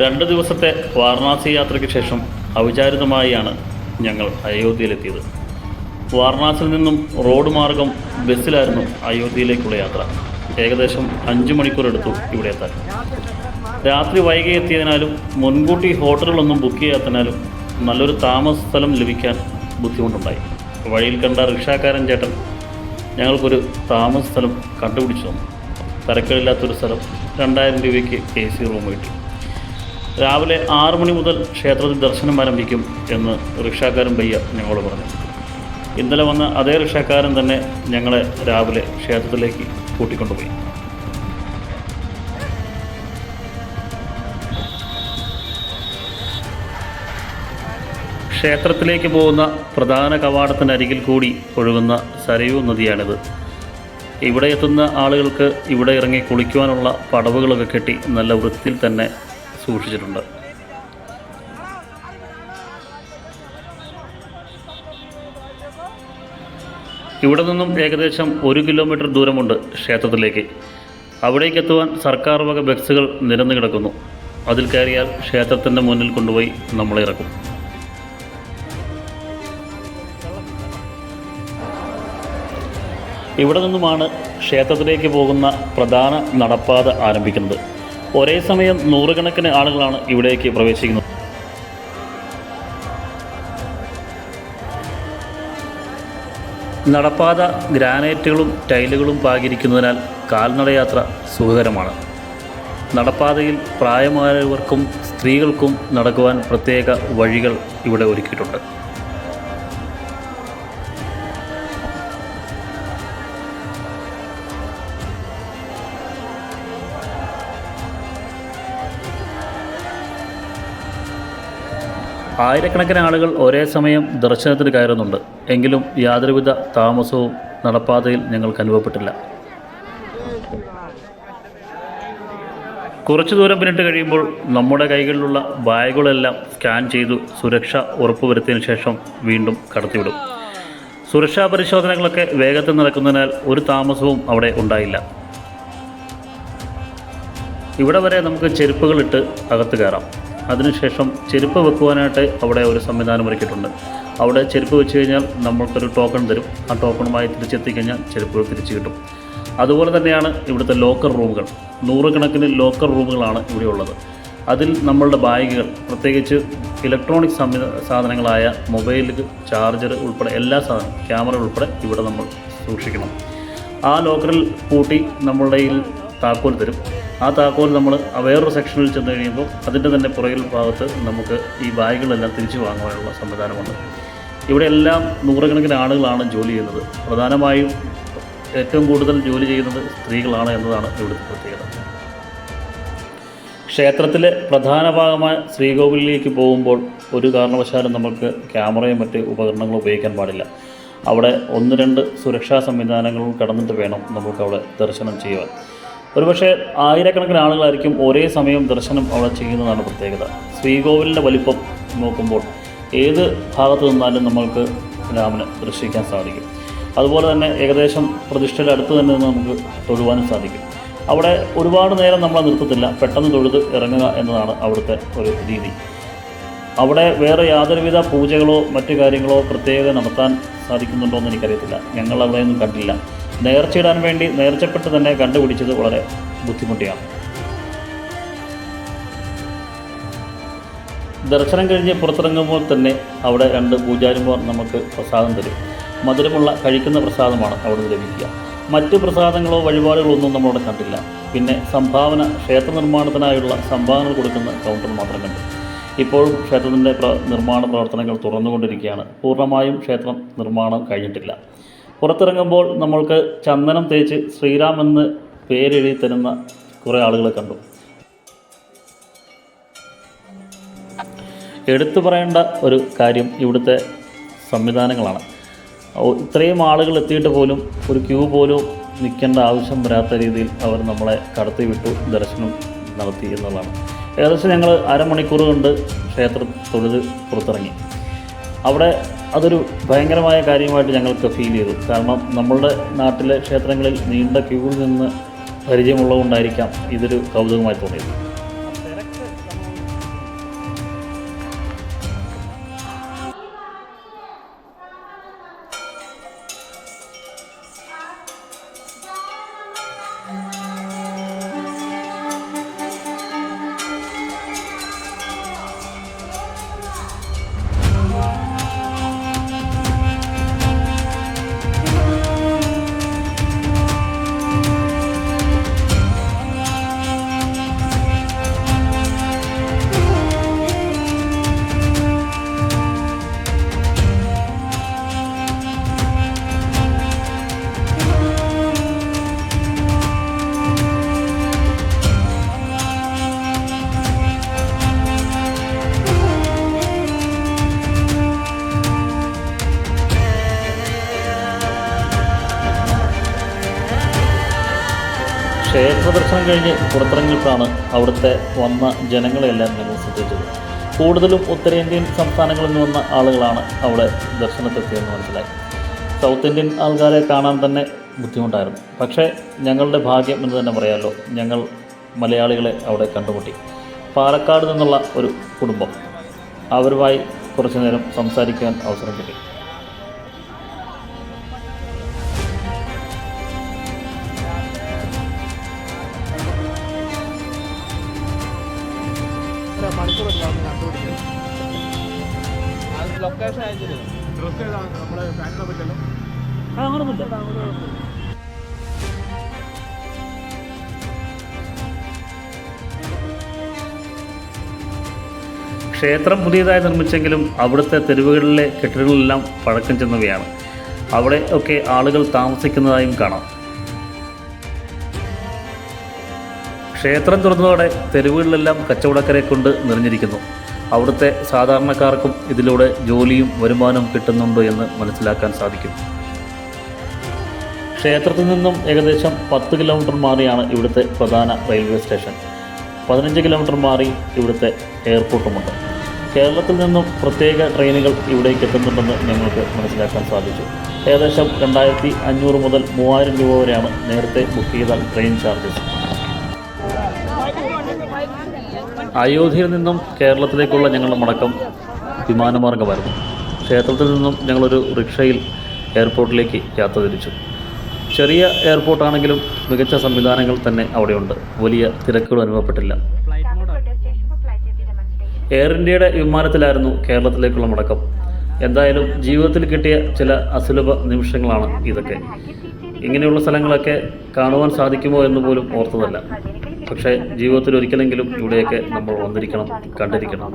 രണ്ട് ദിവസത്തെ വാരണാസി യാത്രയ്ക്ക് ശേഷം അവിചാരിതമായാണ് ഞങ്ങൾ അയോധ്യയിലെത്തിയത്. വാരണാസിയിൽ നിന്നും റോഡ് മാർഗം ബസ്സിലായിരുന്നു അയോധ്യയിലേക്കുള്ള യാത്ര. ഏകദേശം അഞ്ച് മണിക്കൂർ എടുത്തു ഇവിടെ എത്താൻ. രാത്രി വൈകി എത്തിയതിനാലും മുൻകൂട്ടി ഹോട്ടലുകളൊന്നും ബുക്ക് ചെയ്യാത്തതിനാലും നല്ലൊരു താമസ സ്ഥലം ലഭിക്കാൻ ബുദ്ധിമുട്ടുണ്ടായി. വഴിയിൽ കണ്ട റിക്ഷാക്കാരൻ ചേട്ടൻ ഞങ്ങൾക്കൊരു താമസ സ്ഥലം കണ്ടുപിടിച്ചു തന്നു. തിരക്കില്ലാത്തൊരു സ്ഥലം രണ്ടായിരം രൂപയ്ക്ക് എ സി റൂം കിട്ടി. രാവിലെ ആറു മണി മുതൽ ക്ഷേത്രത്തിൽ ദർശനം ആരംഭിക്കും എന്ന് റിക്ഷാക്കാരൻ പയ്യ ഞങ്ങളോട് പറഞ്ഞു. ഇന്നലെ വന്ന അതേ റിക്ഷാക്കാരൻ തന്നെ ഞങ്ങളെ രാവിലെ ക്ഷേത്രത്തിലേക്ക് കൂട്ടിക്കൊണ്ടുപോയി. ക്ഷേത്രത്തിലേക്ക് പോകുന്ന പ്രധാന കവാടത്തിനരികിൽ കൂടി ഒഴുകുന്ന സരയൂ നദിയാണിത്. ഇവിടെ എത്തുന്ന ആളുകൾക്ക് ഇവിടെ ഇറങ്ങി കുളിക്കുവാനുള്ള പടവുകളൊക്കെ കെട്ടി നല്ല വൃത്തിയിൽ തന്നെ സൂക്ഷിച്ചിട്ടുണ്ട്. ഇവിടെ നിന്നും ഏകദേശം ഒരു കിലോമീറ്റർ ദൂരമുണ്ട് ക്ഷേത്രത്തിലേക്ക്. അവിടേക്ക് എത്തുവാൻ സർക്കാർ വക ബസ്സുകൾ നിരന്നു കിടക്കുന്നു. അതിൽ കയറിയാൽ ക്ഷേത്രത്തിന്റെ മുന്നിൽ കൊണ്ടുപോയി നമ്മളെ ഇറക്കും. ഇവിടെ നിന്നുമാണ് ക്ഷേത്രത്തിലേക്ക് പോകുന്ന പ്രധാന നടപ്പാത ആരംഭിക്കുന്നത്. ഒരേ സമയം നൂറുകണക്കിന് ആളുകളാണ് ഇവിടേക്ക് പ്രവേശിക്കുന്നത്. നടപ്പാത ഗ്രാനൈറ്റുകളും ടൈലുകളും പാകിയിരിക്കുന്നതിനാൽ കാൽനടയാത്ര സുഖകരമാണ്. നടപ്പാതയിൽ പ്രായമായവർക്കും സ്ത്രീകൾക്കും നടക്കുവാൻ പ്രത്യേക വഴികൾ ഇവിടെ ഒരുക്കിയിട്ടുണ്ട്. ആയിരക്കണക്കിന് ആളുകൾ ഒരേ സമയം ദർശനത്തിന് കയറുന്നുണ്ട്. എങ്കിലും യാതൊരുവിധ താമസവും നടപ്പാതയിൽ ഞങ്ങൾക്ക് അനുഭവപ്പെട്ടില്ല. കുറച്ചു ദൂരം പിന്നിട്ട് കഴിയുമ്പോൾ നമ്മുടെ കൈകളിലുള്ള ബാഗുകളെല്ലാം സ്കാൻ ചെയ്തു സുരക്ഷ ഉറപ്പുവരുത്തിയതിനു ശേഷം വീണ്ടും കടത്തിവിടും. സുരക്ഷാ പരിശോധനകളൊക്കെ വേഗത്തിൽ നടക്കുന്നതിനാൽ ഒരു താമസവും അവിടെ ഉണ്ടായില്ല. ഇവിടെ വരെ നമുക്ക് ചെരുപ്പുകളിട്ട് അകത്ത് കയറാം. അതിനുശേഷം ചെരുപ്പ് വെക്കുവാനായിട്ട് അവിടെ ഒരു സംവിധാനം ഒരുക്കിയിട്ടുണ്ട്. അവിടെ ചെരുപ്പ് വെച്ച് കഴിഞ്ഞാൽ നമ്മൾക്കൊരു ടോക്കൺ തരും. ആ ടോക്കണുമായി തിരിച്ചെത്തിക്കഴിഞ്ഞാൽ ചെരുപ്പുകൾ തിരിച്ചു കിട്ടും. അതുപോലെ തന്നെയാണ് ഇവിടുത്തെ ലോക്കർ റൂമുകൾ നൂറുകണക്കിന് ലോക്കർ റൂമുകളാണ് ഇവിടെ ഉള്ളത്. അതിൽ നമ്മളുടെ ബാഗുകൾ പ്രത്യേകിച്ച് ഇലക്ട്രോണിക് സാധനങ്ങളായ മൊബൈൽ ചാർജർ ഉൾപ്പെടെ എല്ലാ സാധനവും ക്യാമറ ഉൾപ്പെടെ ഇവിടെ നമ്മൾ സൂക്ഷിക്കണം. ആ ലോക്കറിൽ പൂട്ടി നമ്മളുടെ താക്കോൽ തരും. ആ താക്കോൽ നമ്മൾ വേറൊരു സെക്ഷനിൽ ചെന്ന് കഴിയുമ്പോൾ അതിന്റെ തന്നെ പുറകിൽ ഭാഗത്ത് നമുക്ക് ഈ ബാഗുകളെല്ലാം തിരിച്ചു വാങ്ങുവാനുള്ള സംവിധാനമുണ്ട്. ഇവിടെ എല്ലാം നൂറുകണക്കിന് ആളുകളാണ് ജോലി ചെയ്യുന്നത്. പ്രധാനമായും ഏറ്റവും കൂടുതൽ ജോലി ചെയ്യുന്നത് സ്ത്രീകളാണ് എന്നതാണ് ഇവിടുത്തെ പ്രത്യേകത. ക്ഷേത്രത്തിലെ പ്രധാന ഭാഗമായ ശ്രീകോവിലേക്ക് പോകുമ്പോൾ ഒരു കാരണവശാലും നമുക്ക് ക്യാമറയും മറ്റ് ഉപകരണങ്ങളും ഉപയോഗിക്കാൻ പാടില്ല. അവിടെ ഒന്ന് രണ്ട് സുരക്ഷാ സംവിധാനങ്ങളും കടന്നിട്ട് വേണം നമുക്ക് അവിടെ ദർശനം ചെയ്യുവാൻ. ഒരുപക്ഷെ ആയിരക്കണക്കിന് ആളുകളായിരിക്കും ഒരേ സമയം ദർശനം അവിടെ ചെയ്യുന്നതാണ് പ്രത്യേകത. ശ്രീകോവിലിന്റെ വലിപ്പം നോക്കുമ്പോൾ ഏത് ഭാഗത്ത് നിന്നാലും നമ്മൾക്ക് രാമനെ ദർശിക്കാൻ സാധിക്കും. അതുപോലെ തന്നെ ഏകദേശം പ്രതിഷ്ഠയുടെ അടുത്ത് തന്നെ നമുക്ക് തൊഴുവാനും സാധിക്കും. അവിടെ ഒരുപാട് നേരം നമ്മളെ നിർത്തത്തില്ല. പെട്ടെന്ന് തൊഴുത് ഇറങ്ങുക എന്നതാണ് അവിടുത്തെ ഒരു രീതി. അവിടെ വേറെ യാതൊരുവിധ പൂജകളോ മറ്റു കാര്യങ്ങളോ പ്രത്യേകത നടത്താൻ സാധിക്കുന്നുണ്ടോ എന്ന് എനിക്കറിയത്തില്ല. ഞങ്ങൾ അവിടെയൊന്നും കണ്ടില്ല. നേർച്ചയിടാൻ വേണ്ടി നേർച്ചപ്പെട്ട് തന്നെ കണ്ടുപിടിച്ചത് വളരെ ബുദ്ധിമുട്ടിയാണ്. ദർശനം കഴിഞ്ഞ് പുറത്തിറങ്ങുമ്പോൾ തന്നെ അവിടെ രണ്ട് പൂജാരിമാർ നമുക്ക് പ്രസാദം തരും. മധുരമുള്ള കഴിക്കുന്ന പ്രസാദമാണ് അവിടെ നിന്ന് ലഭിക്കുക. മറ്റ് പ്രസാദങ്ങളോ വഴിപാടുകളോ ഒന്നും നമ്മളവിടെ കണ്ടില്ല. പിന്നെ സംഭാവന ക്ഷേത്ര നിർമ്മാണത്തിനായുള്ള സംഭാവന കൊടുക്കുന്ന കൗണ്ടർ മാത്രം കണ്ടു. ഇപ്പോഴും ക്ഷേത്രത്തിന്റെ നിർമ്മാണ പ്രവർത്തനങ്ങൾ തുറന്നുകൊണ്ടിരിക്കുകയാണ്. പൂർണമായും ക്ഷേത്രം നിർമ്മാണം കഴിഞ്ഞിട്ടില്ല. പുറത്തിറങ്ങുമ്പോൾ നമ്മൾക്ക് ചന്ദനം തേച്ച് ശ്രീറാം എന്ന് പേരെഴുതി തരുന്ന കുറേ ആളുകളെ കണ്ടു. എടുത്തു പറയേണ്ട ഒരു കാര്യം ഇവിടുത്തെ സംവിധാനങ്ങളാണ്. ഇത്രയും ആളുകൾ എത്തിയിട്ട് പോലും ഒരു ക്യൂ പോലും നിൽക്കേണ്ട ആവശ്യം വരാത്ത രീതിയിൽ അവർ നമ്മളെ കടത്തി വിട്ടു ദർശനം നടത്തി എന്നുള്ളതാണ്. ഏകദേശം ഞങ്ങൾ അരമണിക്കൂർ കൊണ്ട് ക്ഷേത്രം തൊഴുത് പുറത്തിറങ്ങി. അവിടെ അതൊരു ഭയങ്കരമായ കാര്യമായിട്ട് ഞങ്ങൾക്ക് ഫീൽ ചെയ്തു. കാരണം നമ്മളുടെ നാട്ടിലെ ക്ഷേത്രങ്ങളിൽ നീണ്ട ക്യൂവിൽ നിന്ന് പരിചയമുള്ളതുകൊണ്ടായിരിക്കാം ഇതൊരു കൗതുകമായി തോന്നിയത്. ക്ഷേത്ര ദർശനം കഴിഞ്ഞ് പുറത്തിറങ്ങിയപ്പോഴാണ് അവിടുത്തെ വന്ന ജനങ്ങളെല്ലാം ഞങ്ങൾ ശ്രദ്ധിച്ചത്. കൂടുതലും ഉത്തരേന്ത്യൻ സംസ്ഥാനങ്ങളിൽ നിന്ന് വന്ന ആളുകളാണ് അവിടെ ദർശനത്തെത്തിയെന്ന് മനസ്സിലായി. സൗത്ത് ഇന്ത്യൻ ആൾക്കാരെ കാണാൻ തന്നെ ബുദ്ധിമുട്ടായിരുന്നു. പക്ഷേ ഞങ്ങളുടെ ഭാഗ്യം എന്ന് തന്നെ പറയാമല്ലോ ഞങ്ങൾ മലയാളികളെ അവിടെ കണ്ടുമുട്ടി. പാലക്കാട് നിന്നുള്ള ഒരു കുടുംബം. അവരുമായി കുറച്ചു നേരം സംസാരിക്കാൻ അവസരം കിട്ടി. പറ്റല്ലോ ക്ഷേത്രം പുതിയതായി നിർമ്മിച്ചെങ്കിലും അവിടുത്തെ തെരുവുകളിലെ കെട്ടിടങ്ങളെല്ലാം പഴക്കം ചെന്നവയാണ്. അവിടെ ഒക്കെ ആളുകൾ താമസിക്കുന്നതായും കാണാം. ക്ഷേത്രം തുറന്നതോടെ തെരുവുകളിലെല്ലാം കച്ചവടക്കാരെ കൊണ്ട് നിറഞ്ഞിരിക്കുന്നു. അവിടുത്തെ സാധാരണക്കാർക്കും ഇതിലൂടെ ജോലിയും വരുമാനവും കിട്ടുന്നുണ്ട് എന്ന് മനസ്സിലാക്കാൻ സാധിക്കും. ക്ഷേത്രത്തിൽ നിന്നും ഏകദേശം പത്ത് കിലോമീറ്റർ മാറിയാണ് ഇവിടുത്തെ പ്രധാന റെയിൽവേ സ്റ്റേഷൻ. പതിനഞ്ച് കിലോമീറ്റർ മാറി ഇവിടുത്തെ എയർപോർട്ടുമുണ്ട്. കേരളത്തിൽ നിന്നും പ്രത്യേക ട്രെയിനുകൾ ഇവിടേക്ക് എത്തുന്നുണ്ടെന്ന് ഞങ്ങൾക്ക് മനസ്സിലാക്കാൻ സാധിച്ചു. ഏകദേശം രണ്ടായിരത്തി അഞ്ഞൂറ് മുതൽ മൂവായിരം രൂപ വരെയാണ് നേരത്തെ ബുക്ക് ചെയ്ത ട്രെയിൻ ചാർജസ്. അയോധ്യയിൽ നിന്നും കേരളത്തിലേക്കുള്ള ഞങ്ങളുടെ മടക്കം വിമാനമാർഗമായിരുന്നു. ക്ഷേത്രത്തിൽ നിന്നും ഞങ്ങളൊരു റിക്ഷയിൽ എയർപോർട്ടിലേക്ക് യാത്ര തിരിച്ചു. ചെറിയ എയർപോർട്ടാണെങ്കിലും മികച്ച സംവിധാനങ്ങൾ തന്നെ അവിടെയുണ്ട്. വലിയ തിരക്കുകൾ അനുഭവപ്പെട്ടില്ല. എയർ ഇന്ത്യയുടെ വിമാനത്തിലായിരുന്നു കേരളത്തിലേക്കുള്ള മടക്കം. എന്തായാലും ജീവിതത്തിൽ കിട്ടിയ ചില അസുലഭ നിമിഷങ്ങളാണ് ഇതൊക്കെ. ഇങ്ങനെയുള്ള സ്ഥലങ്ങളൊക്കെ കാണുവാൻ സാധിക്കുമോ എന്ന് പോലും ഓർത്തതല്ല. പക്ഷേ ജീവിതത്തിൽ ഒരിക്കലെങ്കിലും ഇവിടെയൊക്കെ നമ്മൾ വന്നിരിക്കണം കണ്ടിരിക്കണം.